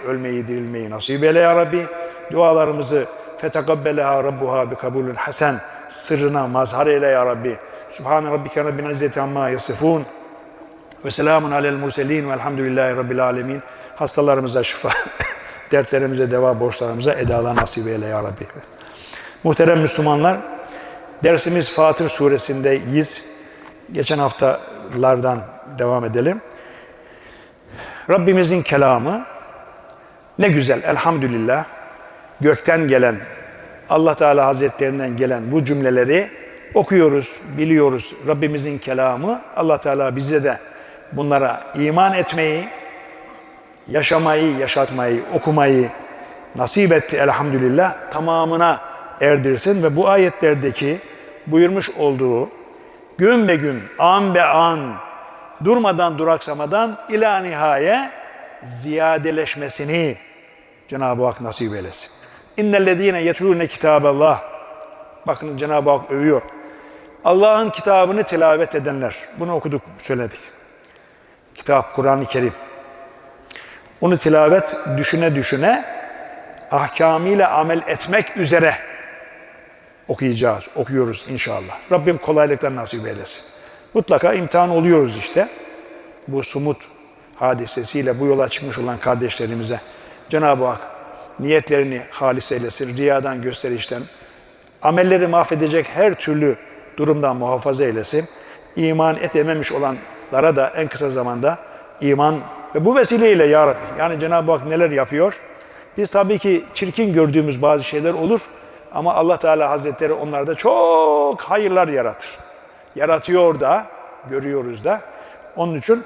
ölmeyi, dirilmeyi nasip eyle ya Rabbi. Dualarımızı fetekabbeleha rabbuha bi kabulün hasen sırrına mazhar eyle ya Rabbi. Subhane rabbike rabbil izzeti amma yasifun. Ve selamun alel murselin velhamdülillahi rabbil alemin. Hastalarımıza şifa, dertlerimize deva, borçlarımıza edalar nasip eyle ya Rabbi. Muhterem Müslümanlar, dersimiz Fatır suresindeyiz. Geçen haftalardan devam edelim. Rabbimizin kelamı ne güzel elhamdülillah gökten gelen Allah Teala Hazretlerinden gelen bu cümleleri okuyoruz, biliyoruz. Rabbimizin kelamı Allah Teala bize de bunlara iman etmeyi, yaşamayı, yaşatmayı, okumayı nasip etti elhamdülillah. Tamamına erdirsin ve bu ayetlerdeki buyurmuş olduğu gün be gün, an be an, durmadan duraksamadan ila nihaye ziyadeleşmesini Cenab-ı Hak nasip eylesin. İnnellezîne yetlûne kitâbellah. Bakın Cenab-ı Hak övüyor. Allah'ın kitabını tilavet edenler. Bunu okuduk, söyledik. Kitap, Kur'an-ı Kerim. Onu tilavet düşüne düşüne ahkamıyla amel etmek üzere okuyacağız, okuyoruz inşallah. Rabbim kolaylıklar nasip eylesin. Mutlaka imtihan oluyoruz işte. Bu sumut hadisesiyle bu yola çıkmış olan kardeşlerimize Cenab-ı Hak niyetlerini halis eylesin, riyadan, gösterişten, amelleri mahvedecek her türlü durumdan muhafaza eylesin. İman etememiş olanlara da en kısa zamanda iman ve bu vesileyle ya Rabbi, yani Cenab-ı Hak neler yapıyor? Biz tabii ki çirkin gördüğümüz bazı şeyler olur ama Allah Teala Hazretleri onlarda çok hayırlar yaratır. Yaratıyor da, görüyoruz da. Onun için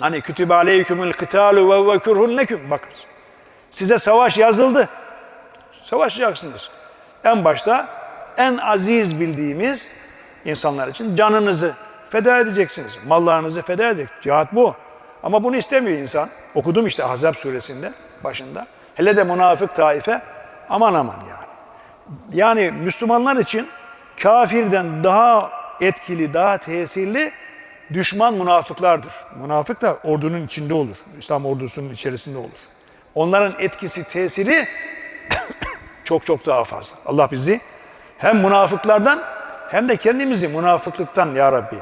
hani kütübe aleykümül kıtalu ve ve kurhun leküm. Bakın size savaş yazıldı. Savaşacaksınız. En başta en aziz bildiğimiz insanlar için canınızı feda edeceksiniz. Mallarınızı feda edeceksiniz. Cihat bu. Ama bunu istemiyor insan. Okudum işte Ahzab suresinde başında. Hele de münafık taife aman aman yani. Yani Müslümanlar için kafirden daha etkili, daha tesirli düşman münafıklardır. Münafık da ordunun içinde olur. İslam ordusunun içerisinde olur. Onların etkisi, tesiri çok çok daha fazla. Allah bizi hem münafıklardan hem de kendimizi münafıklıktan ya Rabbi